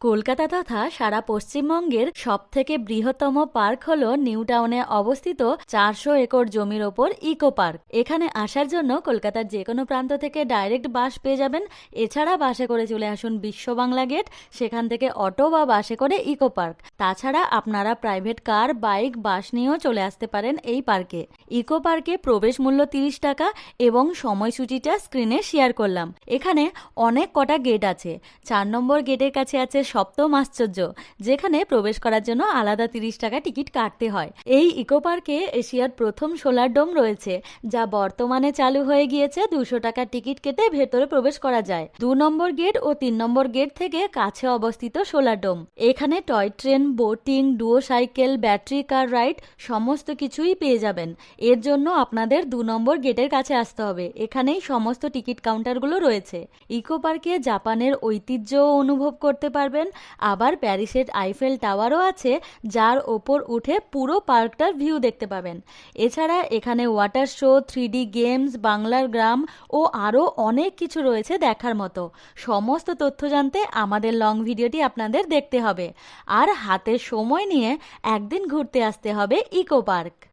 কলকাতা তথা সারা পশ্চিমবঙ্গের সবথেকে বৃহত্তম পার্ক হল নিউ টাউনে অবস্থিত চারশো একর জমির ওপর ইকো পার্ক। এখানে আসার জন্য কলকাতার যে কোনো প্রান্ত থেকে ডাইরেক্ট বাস পেয়ে যাবেন। এছাড়া বাসে করে চলে আসুন বিশ্ব বাংলা গেট, সেখান থেকে অটো বা বাসে করে ইকো পার্ক। তাছাড়া আপনারা প্রাইভেট কার, বাইক, বাস নিয়েও চলে আসতে পারেন এই পার্কে। ইকো পার্কে প্রবেশ মূল্য তিরিশ টাকা এবং সময়সূচিটা স্ক্রিনে শেয়ার করলাম। এখানে অনেক কটা গেট আছে। চার নম্বর গেটের কাছে আছে সপ্তম আশ্চর্য, যেখানে প্রবেশ করার জন্য আলাদা তিরিশ টাকা টিকিট কাটতে হয়। এই ইকো পার্কে এশিয়ার প্রথম সোলার ডোম রয়েছে, যা বর্তমানে চালু হয়ে গিয়েছে দুশো টাকা টিকিট কেটে ভেতরে প্রবেশ করা যায়। দু নম্বর গেট ও তিন নম্বর গেট থেকে কাছে অবস্থিত সোলার ডোম। এখানে টয় ট্রেন, বোটিং ডুও সাইকেল, ব্যাটারি, কার রাইড, সমস্ত কিছুই পেয়ে যাবেন। এর জন্য আপনাদের দু নম্বর গেটের কাছে আসতে হবে। এখানেই সমস্ত টিকিট কাউন্টারগুলো রয়েছে। ইকো পার্কে জাপানের ঐতিহ্যও অনুভব করতে পারবেন। আবার প্যারিসের আইফেল টাওয়ারও আছে, যার ওপর উঠে পুরো পার্কটার ভিউ দেখতে পাবেন। এছাড়া এখানে ওয়াটার শো থ্রি গেমস, বাংলার গ্রাম ও আরও অনেক কিছু রয়েছে দেখার মতো। সমস্ত তথ্য জানতে আমাদের লং ভিডিওটি আপনাদের দেখতে হবে। আর হাতে সময় নিয়ে একদিন ঘুরতে আসতে হবে ইকো পার্ক।